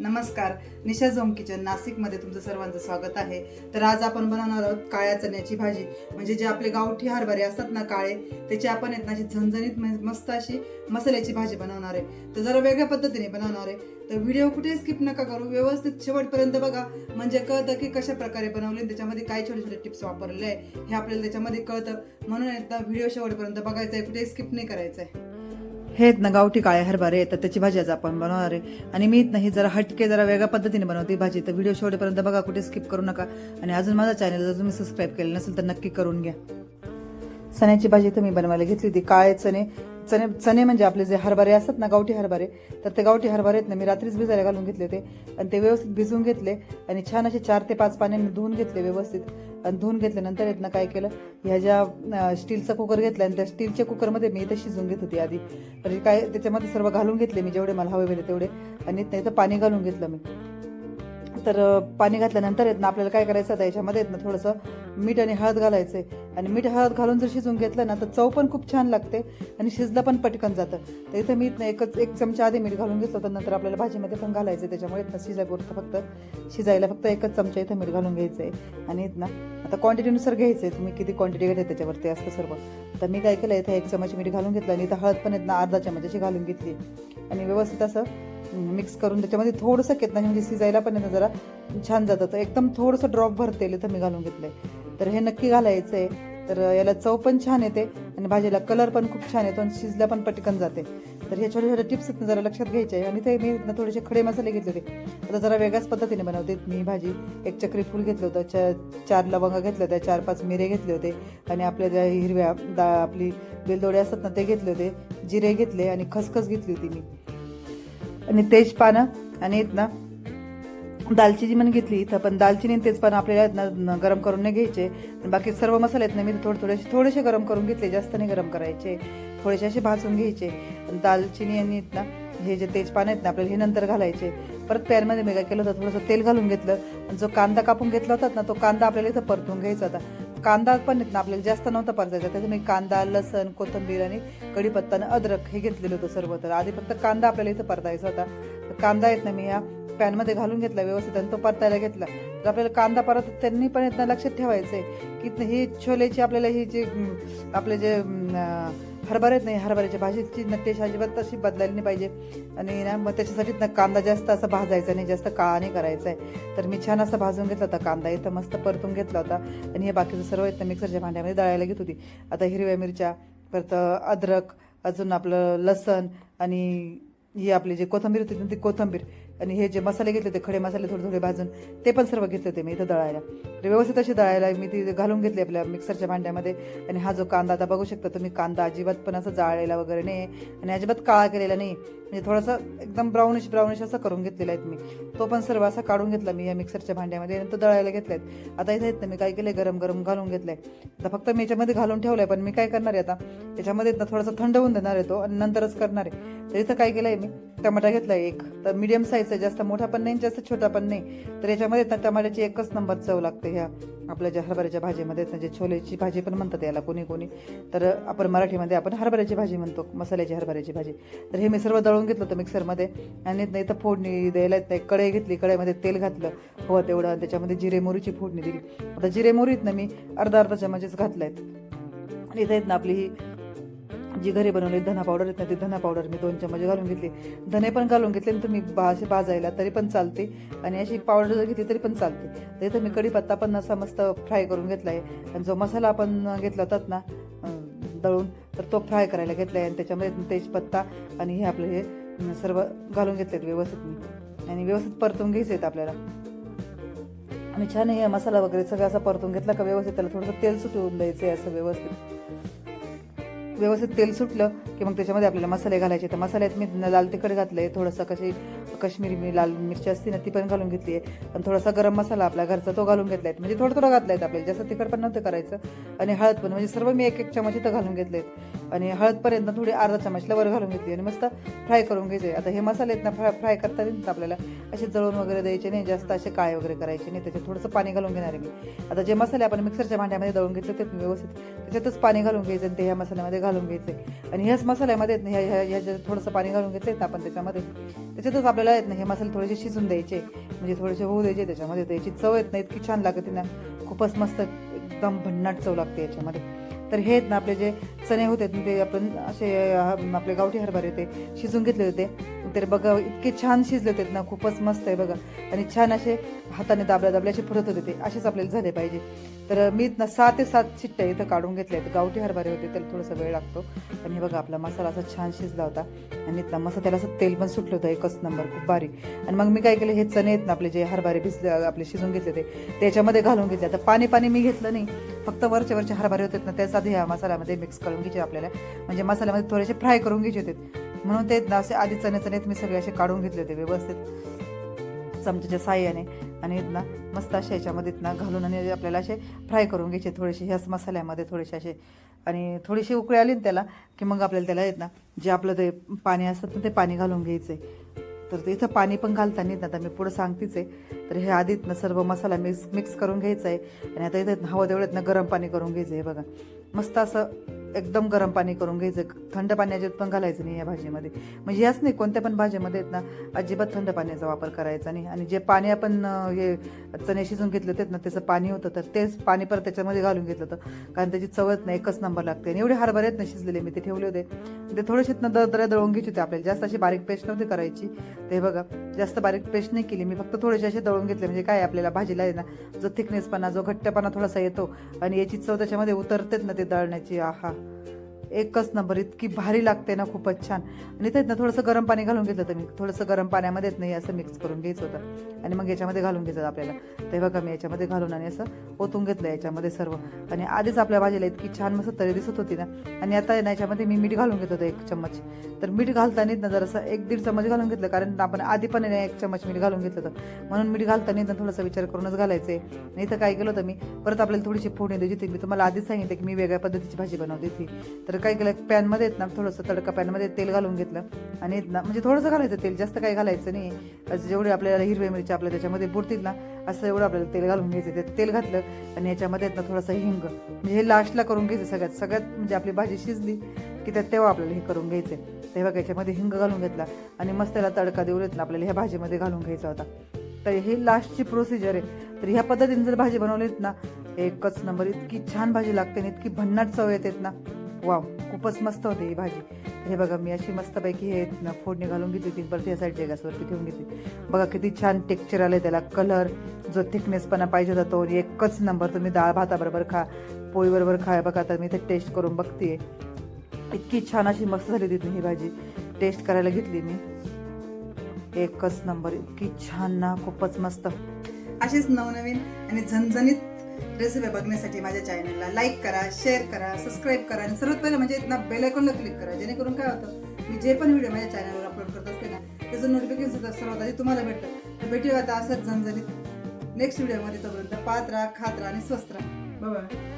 नमस्कार. निशा zone kitchen नाशिकमध्ये तुमचं सर्वांचं स्वागत आहे. तर आज आपण बनवणार आहोत काळ्या चण्याची भाजी. म्हणजे जे आपले गावठी हरभरे असतात ना काळे त्याची आपण आहेत ना अशी झणझणीत मस्त अशी मसाल्याची भाजी बनवणार आहे. तर जरा वेगळ्या पद्धतीने बनवणार आहे. तर व्हिडिओ कुठे स्किप नका करू व्यवस्थित शेवटपर्यंत बघा. म्हणजे कळतं की कशा प्रकारे बनवले त्याच्यामध्ये काय छोटे छोटे टिप्स वापरले आहे हे आपल्याला त्याच्यामध्ये कळतं. म्हणून एकदा व्हिडिओ शेवटपर्यंत बघायचा आहे कुठे स्किप नाही करायचं आहे हे आहेत ना गावठी काळे हरभरे येतात तर त्याची भाजी आज आपण बनवणार आहे. आणि मी नाही जरा हटके जरा वेगळ्या पद्धतीने बनवते भाजी. तर व्हिडिओ शेवटपर्यंत बघा कुठे स्किप करू नका. आणि अजून माझा चॅनल जर तुम्ही सबस्क्राईब केलं नसेल तर नक्की करून घ्या. चण्याची भाजी तर मी बनवायला घेतली होती. काळे चणे चणे चणे म्हणजे आपले जे हरभरे असतात ना गावठी हरभरे तर ते गावठी हरभरे आहेत ना मी रात्रीच भिजायला घालून घेतले होते. आणि ते व्यवस्थित भिजवून घेतले आणि छान असे चार ते पाच पाण्याने धुवून घेतले व्यवस्थित. आणि धुवून घेतल्यानंतर आहेत ना काय केलं ह्या ज्या स्टीलचा कुकर घेतला आणि त्या स्टीलच्या कुकरमध्ये मी इथं शिजवून घेत होती आधी. तर काय त्याच्यामध्ये सर्व घालून घेतले मी जेवढे मला हवे होते तेवढे. आणि इथं पाणी घालून घेतलं मी. तर पाणी घातल्यानंतर आहेत ना आपल्याला काय करायचं आता याच्यामध्ये आहेत ना थोडंसं मीठ आणि हळद घालायचं आहे आणि मीठ हळद घालून जर शिजून घेतलं ना तर चव पण खूप छान लागते आणि शिजलं पण पटकन जातं. तर इथं मीठ ना एकच एक चमचा आधी मीठ घालून घेतलं तर नंतर आपल्याला भाजीमध्ये पण घालायचं आहे त्याच्यामुळे इथं शिजायपुरतं फक्त. शिजायला फक्त एकच चमचा इथं मीठ घालून घ्यायचं आहे आणि इथं ना आता क्वांटिटीनुसार घ्यायचं आहे तुम्ही किती क्वांटिटी घेते त्याच्यावरती असतं सर्व. तर मी काय केलं इथं एक चमच मीठ घालून घेतलं आणि इथं हळद पण आहेत ना अर्धा चमच अशी घालून घेतली. आणि व्यवस्थित असं मिक्स करून त्याच्यामध्ये थोडंसं केतना म्हणजे शिजायला पण येतं जरा. छान जातं तर एकदम थोडंसं ड्रॉप भरते तर इथं मी घालून घेतलंय. तर हे नक्की घालायचं आहे तर याला चव पण छान येते आणि भाजीला कलर पण खूप छान येतो आणि शिजल्या पण पटकन जाते. तर हे छोटे छोटे टिप्स आहेत ना जरा लक्षात घ्यायचे आहे. आणि ते मी थोडेसे खडे मसाले घेतले होते. आता जरा वेगळ्याच पद्धतीने बनवते. मी भाजी एक चक्री फूल घेतलं होतं. चा चार लवंगा घेतल्या होत्या चार पाच मिरे घेतले होते. आणि आपल्या ज्या हिरव्या दा आपली बेलदोडे असतात ना ते घेतले होते. जिरे घेतले आणि खसखस घेतली होती मी. आणि तेजपानं आणि आहेत ना दालचिनी पण घेतली इथं पण दालचिनी आणि तेजपानं आपल्याला आहेत ना गरम करून नाही घ्यायचे. बाकी सर्व मसाले आहेत ना मी थोडे थोडेसे थोडेसे गरम करून घेतले जास्त नाही गरम करायचे. थोडेसे असे भाजून घ्यायचे. दालचिनी आणि ना हे जे तेजपान आहेत ना आपल्याला हे नंतर घालायचे. परत पॅनमध्ये मी काय केलं होतं थोडंसं तेल घालून घेतलं. आणि जो कांदा कापून घेतला होता ना तो कांदा आपल्याला इथं परतून घ्यायचा होता. कांदा पण ना आपल्याला जास्त नव्हता परतायचा. त्याच्यात मी कांदा लसण कोथिंबीर आणि कढीपत्ता आणि अद्रक हे घेतलेलं होतं सर्व. तर आधी फक्त कांदा आपल्याला इथं परतायचा होता. तर कांदा येत ना मी या पॅनमध्ये घालून घेतला व्यवस्थित आणि तो परतायला घेतला. तर आपल्याला कांदा परत त्यांनी पण येत ना लक्षात ठेवायचं आहे की ही छोलेची आपल्याला ही जे आपले जे हरभऱ्यात नाही हरभऱ्याच्या भाजीची ना टेस्ट अजिबात तशी बदलायला नाही पाहिजे. आणि ना मग त्याच्यासाठी ना कांदा जास्त असा भाजायचा नाही जास्त काळा नाही करायचा आहे. तर मी छान असा भाजून घेतला होता कांदा इथं मस्त परतून घेतला होता. आणि हे बाकीचं सर्व इथं मिक्सरच्या भांड्यामध्ये दळायला घेत होती. आता हिरव्या मिरच्या परत अद्रक अजून आपलं लसण आणि ही आपली जी कोथंबीर होती ती कोथंबीर आणि हे जे मसाले घेतले होते खडे मसाले थोडे थोडे भाजून ते पण सर्व घेतले होते मी इथं दळायला. तर व्यवस्थित अशी दळायला मी ती घालून घेतली आपल्या मिक्सरच्या भांड्यामध्ये. आणि हा जो कांदा आता बघू शकता तुम्ही कांदा अजिबात पण असं जाळलेला वगैरे नाही आणि अजिबात काळा केलेला नाही. म्हणजे थोडासा एकदम ब्राउनिश ब्राउनिश असं करून घेतलेला आहे मी. तो पण सर्व असा काढून घेतला मी या मिक्सरच्या भांड्यामध्ये आणि तो दळायला घेतलाय. आता इथे आहेत ना मी काय केलंय गरम गरम घालून घेतलंय. आता फक्त मी याच्यामध्ये घालून ठेवलंय पण मी काय करणार आहे आता? याच्यामध्ये ना थोडासा थंड होऊन देणार आहे तो आणि नंतरच करणार आहे. तर इथं काय केलंय मी टमाटा घेतला एक तर मीडियम साईजचा जास्त मोठा पण नाही जास्त छोटा पण नाही. तर याच्यामध्ये ना टमाट्याची एकच नंबर चव लागते ह्या आपल्या ज्या हरभऱ्याच्या भाजीमध्ये म्हणजे छोलेची भाजी पण म्हणतात याला कोणी कोणी. तर आपण मराठीमध्ये आपण हरभऱ्याची भाजी म्हणतो मसाल्याची हरभऱ्याची भाजी. तर हे मी सर्व दळून घेतलं होतं मिक्सरमध्ये आणि नाही तर फोडणी द्यायला येत नाही. कढई घेतली कढईमध्ये तेल घातलं. हो तेवढं. आणि त्याच्यामध्ये जिरे मोरीची फोडणी दिली. आता जिरे मोहरीत ना मी अर्धा अर्धा चमचेच घातलं आहेत आणि इथं आहेत ना आपली ही जी घरी बनवली धना पावडर येत ना ती धना पावडर मी दोन चमचे घालून घेतली. धने पण घालून घेतले आणि तुम्ही बा असे भाजायला तरी पण चालते. आणि अशी पावडर जर घेतली तरी पण चालते. तर इथं मी कढीपत्ता पण असा मस्त फ्राय करून घेतला आहे आणि जो मसाला आपण घेतला होतात ना दळून तर तो फ्राय करायला घेतला आहे आणि त्याच्यामध्ये तेजपत्ता आणि हे आपले हे सर्व घालून घेतलेत व्यवस्थित. मी आणि व्यवस्थित परतून घ्यायचे आहेत आपल्याला. आणि छान हे मसाला वगैरे सगळं असं परतून घेतला का व्यवस्थित त्याला थोडंसं तेल सुटवून द्यायचं आहे असं व्यवस्थित. व्यवस्थित तेल सुटलं की मग त्याच्यामध्ये आपल्याला मसाले घालायचे. तर मसाल्यात मी लाल तिखट घातलंय थोडंसं कशी काश्मीरी मी लाल मिरची असते ना ती पण घालून घेतली आहे. आणि थोडासा गरम मसाला आपला घरचा तो घालून घेतलाय. म्हणजे थोडं थोडं घातलाय आपल्याला जास्त तिखट पण नव्हतं करायचं. आणि हळद पण म्हणजे सर्व मी एक एक चमच इथं घालून घेतलेत. आणि हळदपर्यंत थोडी अर्धा चमच लवर घालून घेतली आणि मस्त फ्राय करून घ्यायचे. आता हे मसाले आहेत ना फ्राय फ्राय करता येईल ना आपल्याला. असे जळून वगैरे द्यायचे नाही जास्त असे काळे वगैरे करायचे नाही. त्याच्यात थोडंसं पाणी घालून घेणार आहे मी. आता जे मसाले आपण मिक्सरच्या भांड्यामध्ये दळून घेतले ते व्यवस्थित त्याच्यातच पाणी घालून घ्यायचं आणि ते ह्या मसाल्यामध्ये घालून घ्यायचे. आणि ह्याच मसाल्यामध्ये आहेत ना, ह्या ह्या ह्या थोडंसं पाणी घालून घेतले ना आपण त्याच्यामध्ये. त्याच्यातच आपल्याला आहेत ना हे मसाले थोडेसे शिजून द्यायचे. म्हणजे थोडेसे होऊ द्यायचे त्याच्यामध्ये. त्याची चव येत नाही इतकी छान लागते ना. खूपच मस्त एकदम भन्नाट चव लागते याच्यामध्ये. तर हे आहेत ना आपले जे चणे होते ते आपण असे आपले गावठी हरभरे होते शिजून घेतले होते. तर बघा इतके छान शिजले होते ना खूपच मस्त आहे बघा. आणि छान असे हाताने दाबल्या दाबल्या असे फुरत होते ते असेच आपल्याला झाले पाहिजे. तर मी ना सहा ते सात चिट्ट्या इथं काढून घेतल्या आहेत. गावठी हरभरे होते त्याला थोडासा वेळ लागतो. आणि हे बघा आपला मसाला असा छान शिजला होता. आणि इथला मसा त्याला असं तेल पण सुटलं होतं एकच नंबर खूप भारी. आणि मग मी काय केलं हे चणे आहेत ना आपले जे हरभरे भिजले आपले शिजून घेतले ते त्याच्यामध्ये घालून घेतले. आता पाणी पाणी मी घेतलं नाही. फक्त वरचे वरचे हरभरे होते ना त्याच आधी ह्या मसाल्यामध्ये मिक्स करून घ्यायचे आपल्याला. म्हणजे मसाल्यामध्ये थोडेसे फ्राय करून घ्यायचे होते. म्हणून ते असे आधी चणे चणे मी सगळे असे काढून घेतले होते व्यवस्थित. चमच्याच्या साह्याने आणि ना मस्त असे याच्यामध्ये ना घालून आणि आपल्याला असे फ्राय करून घ्यायचे थोडेसे ह्याच मसाल्यामध्ये थोडेसे असे. आणि थोडीशी उकळी आली ना त्याला की मग आपल्याला त्याला येत ना जे आपलं ते पाणी असतं ते पाणी घालून घ्यायचं. तर ते इथं पाणी पण घालता ना आता मी पुढं सांगतेच आहे. तर हे आधीत ना सर्व मसाला मिक्स मिक्स करून घ्यायचा आहे. आणि आता इथं हवं तेवढ्यात ना गरम पाणी करून घ्यायचं आहे बघा. मस्त असं एकदम गरम पाणी करून घ्यायचं. थंड पाण्याचे पण घालायचं नाही या भाजीमध्ये. म्हणजे याच नाही कोणत्या पण भाजीमध्ये आहेत ना अजिबात थंड पाण्याचा वापर करायचा नाही. आणि जे पाणी आपण हे चणे शिजून घेतले होते ना त्याचं पाणी होतं तर तेच पाणी परत त्याच्यामध्ये घालून घेतलं होतं. कारण त्याची चवच नाही एकच नंबर लागते. आणि एवढे हरभरे आहेत ना शिजलेले मी ते ठेवले होते. ते थोडेसे ना दर दळून घ्यायचे होते आपल्याला. जास्त अशी बारीक पेस्ट नव्हती करायची. ते बघा जास्त बारीक पेस्ट नाही केली. मी फक्त थोडेसे असे दळून घेतले. म्हणजे काय आपल्याला भाजीला आहे ना जो थिकनेसपणा जो घट्टपणा थोडासा येतो आणि याची चव त्याच्यामध्ये उतरतेच ना ते दळण्याची. आहा. thank you एकच नंबर इतकी भारी लागते ना खूपच छान. आणि त्यात ना थोडंसं गरम पाणी घालून घेतलं होतं मी. थोडंसं गरम पाण्यामध्येच नाही असं मिक्स करून घ्यायचं होतं. आणि मग याच्यामध्ये घालून घ्यायचं आपल्याला. ते बघा मी याच्यामध्ये घालून आणि असं ओतून घेतलं याच्यामध्ये सर्व. आणि आधीच आपल्या भाजीला इतकी छान मस्त तरी दिसत होती ना. आणि आता ना याच्यामध्ये मी मीठ घालून घेत होतं एक चम्मच. तर मीठ घालताना ना जरासं एक दीड चम्मच घालून घेतलं कारण आपण आधी पण आहे एक चम्मच मीठ घालून घेतलं होतं. म्हणून मीठ घालताना ना थोडासा विचार करूनच घालायचं. आहे नाही तर काय केलं होतं मी परत आपल्याला थोडीशी फोडणी द्यायची होती. मी तुम्हाला आधीच सांगितलं की मी वेगळ्या पद्धतीची भाजी बनवते ती तर काय केलं पॅनमध्ये आहेत ना थोडंसं तडका पॅनमध्ये तेल घालून घेतलं. आणि येत ना म्हणजे थोडंसं घालायचं तेल जास्त काही घालायचं नाही. जेवढे आपल्याला हिरव्या मिरची आपल्या त्याच्यामध्ये बुडतील ना असं एवढं आपल्याला तेल घालून घ्यायचं ते तेल घातलं आणि याच्यामध्ये येत ना थोडंसं हिंग. म्हणजे हे लास्टला करून घ्यायचं सगळ्यात. सगळ्यात म्हणजे आपली भाजी शिजली की त्यात तेव्हा आपल्याला हे करून घ्यायचं तेव्हा बघा याच्यामध्ये हिंग घालून घेतला आणि मस्त त्याला तडका देऊन येत ना आपल्याला ह्या भाजीमध्ये घालून घ्यायचा होता. तर ही लास्टची प्रोसिजर आहे. तर ह्या पद्धतीने जर भाजी बनवलीत ना एकच नंबर इतकी छान भाजी लागते आणि इतकी भन्नाट चव येते ना. वाव खूपच मस्त होते ही भाजी. हे बघा मी अशी मस्तपैकी हे फोडणी घालून घेतली होती परत या साईडच्या गॅसवरती ठेवून घेतली. बघा किती छान टेक्स्चर आलं त्याला. कलर जो थिकनेसपणा पाहिजे होता तो एकच नंबर तुम्ही डाळ भाताबरोबर खा पोळीबरोबर खा. बघा आता मी ते टेस्ट करून बघते इतकी छान अशी मस्त झाली तिथून ही भाजी. टेस्ट करायला घेतली मी. एकच नंबर इतकी छान ना खूपच मस्त. असेच नवनवीन आणि झणझणीत रेसिपी बघण्यासाठी माझ्या चॅनलला लाईक करा शेअर करा सबस्क्राईब करा आणि सर्वात पहिलं म्हणजे ना बेल आयकॉनला क्लिक करा जेणेकरून काय होतं मी जे पण व्हिडिओ माझ्या चॅनलवर अपलोड करत असते ना त्याचं नोटिफिकेशन सुद्धा सर्वात आधी तुम्हाला भेटतं. तर भेटूया आता असंच झणझणीत. नेक्स्ट व्हिडिओमध्ये तोपर्यंत पाहत राहा खात राहा आणि स्वस्त राहा. बाय